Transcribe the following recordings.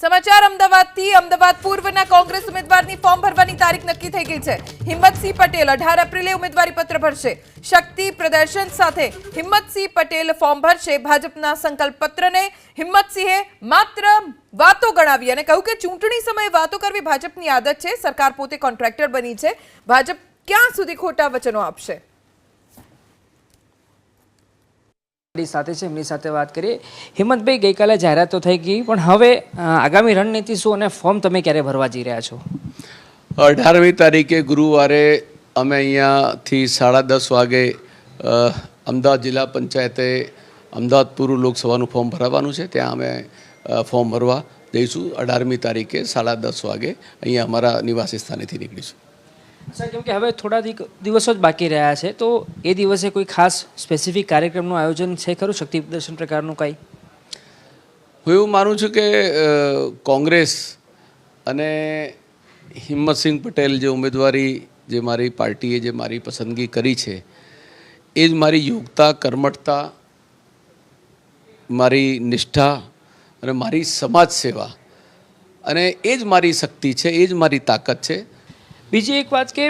સમાચાર અમદાવાદથી. અમદાવાદ પૂર્વના કોંગ્રેસ ઉમેદવારની ફોર્મ ભરવાની તારીખ નક્કી થઈ ગઈ છે. હિંમતસિંહ પટેલ અઢાર એપ્રિલે ઉમેદવારી પત્ર ભરશે. શક્તિ પ્રદર્શન સાથે હિંમતસિંહ પટેલ ફોર્મ ભરશે. ભાજપના સંકલ્પ પત્રને હિંમતસિંહે માત્ર વાતો ગણાવી અને કહ્યું કે ચૂંટણી સમયે વાતો કરવી ભાજપની આદત છે. સરકાર પોતે કોન્ટ્રાક્ટર બની છે. ભાજપ ક્યાં સુધી ખોટા વચનો આપશે? આપણી સાથે છે, એમની સાથે વાત કરીએ. હિંમતભાઈ, ગઈકાલે જાહેરાત તો થઈ ગઈ, પણ હવે આગામી રણનીતિ શું અને ફોર્મ તમે ક્યારે ભરવા જઈ રહ્યા છો? અઢારમી તારીખે ગુરુવારે અમે અહીંયાથી સાડા દસ વાગે અમદાવાદ જિલ્લા પંચાયતે અમદાવાદ પૂર્વ લોકસભાનું ફોર્મ ભરાવાનું છે. ત્યાં અમે ફોર્મ ભરવા જઈશું. અઢારમી તારીખે સાડા દસ વાગે અહીંયા અમારા નિવાસી સ્થાનેથી નીકળીશું. સર, કેમ કે હવે થોડા દિવસો જ બાકી રહ્યા છે, તો એ દિવસે કોઈ ખાસ સ્પેસિફિક કાર્યક્રમનું આયોજન છે ખરું? શક્તિ પ્રદર્શન પ્રકારનું કાંઈ? હું એવું માનું છું કે કોંગ્રેસ અને હિંમતસિંહ પટેલ જે ઉમેદવારી જે મારી પાર્ટીએ જે મારી પસંદગી કરી છે, એ જ મારી યોગતા, કર્મઠતા, મારી નિષ્ઠા અને મારી સમાજ સેવા અને એ જ મારી શક્તિ છે, એ જ મારી તાકાત છે. બીજી એક વાત કે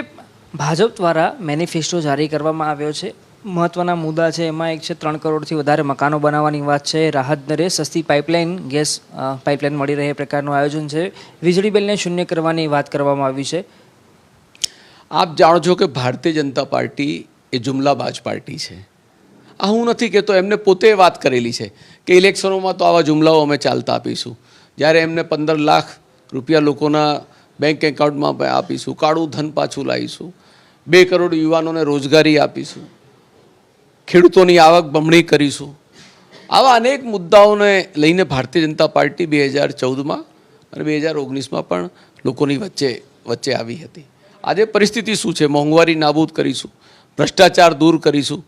ભાજપ દ્વારા મેનિફેસ્ટો જારી કરવામાં આવ્યો છે. મહત્ત્વના મુદ્દા છે, એમાં એક છે ત્રણ કરોડથી વધારે મકાનો બનાવવાની વાત છે. રાહત દરે સસ્તી પાઇપલાઇન, ગેસ પાઇપલાઇન મળી રહે એ પ્રકારનું આયોજન છે. વીજળી બિલને શૂન્ય કરવાની વાત કરવામાં આવી છે. આપ જાણો છો કે ભારતીય જનતા પાર્ટી એ જુમલાબાજ પાર્ટી છે. આ હું નથી કહેતો, એમને પોતે વાત કરેલી છે કે ઇલેક્શનોમાં તો આવા જુમલાઓ અમે ચાલતા આપીશું. જ્યારે એમને પંદર લાખ રૂપિયા લોકોના બેંક એકાઉન્ટમાં આપીશું, કાળું ધન પાછું લાવીશું, બે કરોડ યુવાનોને રોજગારી આપીશું, ખેડૂતોની આવક બમણી કરીશું. આવા અનેક મુદ્દાઓને લઈને ભારતીય જનતા પાર્ટી બે હજાર ચૌદમાં અને બે હજાર ઓગણીસમાં પણ લોકોની વચ્ચે વચ્ચે આવી હતી. આજે પરિસ્થિતિ શું છે? મોંઘવારી નાબૂદ કરીશું, ભ્રષ્ટાચાર દૂર કરીશું.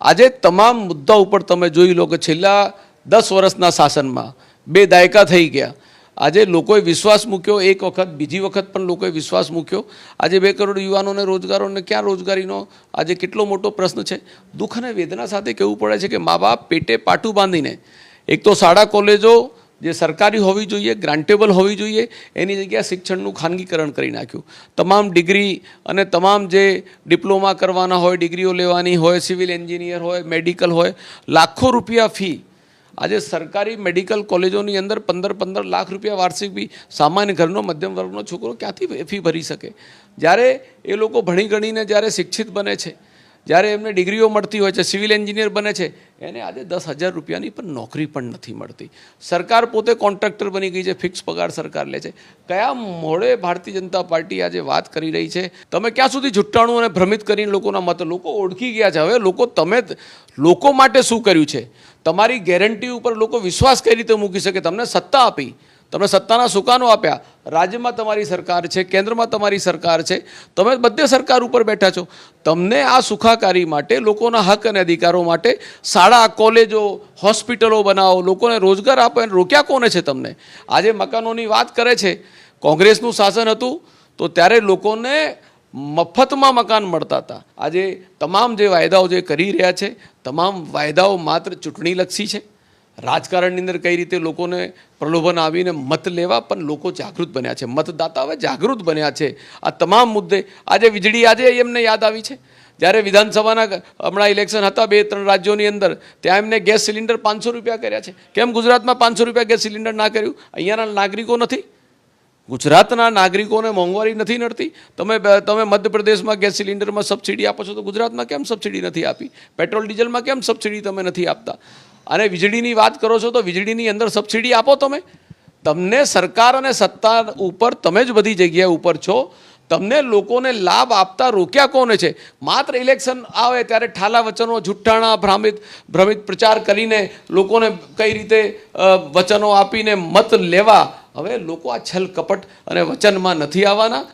આજે તમામ મુદ્દા ઉપર તમે જોઈ લો કે છેલ્લા દસ વર્ષના શાસનમાં બે દાયકા થઈ ગયા. આજે લોકોએ વિશ્વાસ મૂક્યો, એક વખત, બીજી વખત પણ લોકોએ વિશ્વાસ મૂક્યો. આજે બે કરોડ યુવાનોને, રોજગારોને ક્યાં રોજગારીનો આજે કેટલો મોટો પ્રશ્ન છે? દુઃખ અને વેદના સાથે કહેવું પડે છે કે મા બાપ પેટે પાટું બાંધીને, એક તો શાળા, કોલેજો જે સરકારી હોવી જોઈએ, ગ્રાન્ટેબલ હોવી જોઈએ, એની જગ્યાએ શિક્ષણનું ખાનગીકરણ કરી નાખ્યું. તમામ ડિગ્રી અને તમામ જે ડિપ્લોમા કરવાના હોય, ડિગ્રીઓ લેવાની હોય, સિવિલ એન્જિનિયર હોય, મેડિકલ હોય, લાખો રૂપિયા ફી આજે સરકારી મેડિકલ કોલેજોની અંદર પંદર પંદર લાખ રૂપિયા વાર્ષિક બી સામાન્ય ઘરનો મધ્યમ વર્ગનો છોકરો ક્યાંથી ફી ભરી શકે? જ્યારે એ લોકો ભણી ગણીને જ્યારે શિક્ષિત બને છે જ્યારે એમને ડિગ્રીઓ મળતી હોય છે, સિવિલ એન્જિનિયર બને છે, એને આજે દસ હજાર રૂપિયાની પણ નોકરી પણ નથી મળતી. સરકાર પોતે કોન્ટ્રાક્ટર બની ગઈ છે, ફિક્સ પગાર સરકાર લે છે. કયા મોડે ભારતીય જનતા પાર્ટી આજે વાત કરી રહી છે? તમે ક્યાં સુધી જુઠ્ઠાણું અને ભ્રમિત કરીને લોકોના મત, લોકો ઓળખી ગયા છે. હવે લોકો તમે લોકો માટે શું કર્યું છે? તમારી ગેરંટી ઉપર લોકો વિશ્વાસ કઈ રીતે મૂકી શકે? તમને સત્તા આપી. તમને સત્તાના સુકાનો આપ્યા. રાજ્યમાં તમારી સરકાર છે, કેન્દ્રમાં તમારી સરકાર છે, તમે બધે સરકાર ઉપર બેઠા છો. તમને આ સુખાકારી માટે, લોકોના હક અને અધિકારો માટે શાળા, કોલેજો, હોસ્પિટલો બનાવો, લોકોને રોજગાર આપો એને રોક્યા કોને છે તમને? આજે મકાનોની વાત કરે છે, કોંગ્રેસનું શાસન હતું, તો ત્યારે લોકોને મફતમાં મકાન મળતા હતા. આજે તમામ જે વાયદાઓ જે કરી રહ્યા છે, તમામ વાયદાઓ માત્ર ચૂંટણીલક્ષી છે. રાજકારણની અંદર કઈ રીતે લોકોને પ્રલોભન આવીને મત લેવા, પણ લોકો જાગૃત બન્યા છે. મતદાતા હવે જાગૃત બન્યા છે. આ તમામ મુદ્દે આજે વીજળી આજે એમને યાદ આવી છે. જ્યારે વિધાનસભાના હમણાં ઇલેક્શન હતા બે ત્રણ રાજ્યોની અંદર, ત્યાં એમને ગેસ સિલિન્ડર પાંચસો રૂપિયા કર્યા છે. કેમ ગુજરાતમાં પાંચસો રૂપિયા ગેસ સિલિન્ડર ના કર્યું? અહીંયાના નાગરિકો નથી. ગુજરાતના નાગરિકોને મોંઘવારી નથી નડતી. તમે તમે મધ્યપ્રદેશમાં ગેસ સિલિન્ડરમાં સબસિડી આપો છો તો ગુજરાતમાં કેમ સબસિડી નથી આપી? પેટ્રોલ ડીઝલમાં કેમ સબસિડી તમે નથી આપતા? અને વીજળીની વાત કરો છો તો વીજળીની અંદર સબસિડી આપો તમે. તમને સરકાર અને સત્તા ઉપર તમે જ બધી જગ્યાએ ઉપર છો. તમને લોકોને લાભ આપતા રોક્યા કોને છે? માત્ર ઇલેક્શન આવે ત્યારે ઠાલા વચનો, જુઠ્ઠાણા, ભ્રામિત, ભ્રમિત પ્રચાર કરીને લોકોને કઈ રીતે વચનો આપીને મત લેવા. હવે લોકો આ છલ કપટ અને વચનમાં નથી આવવાના.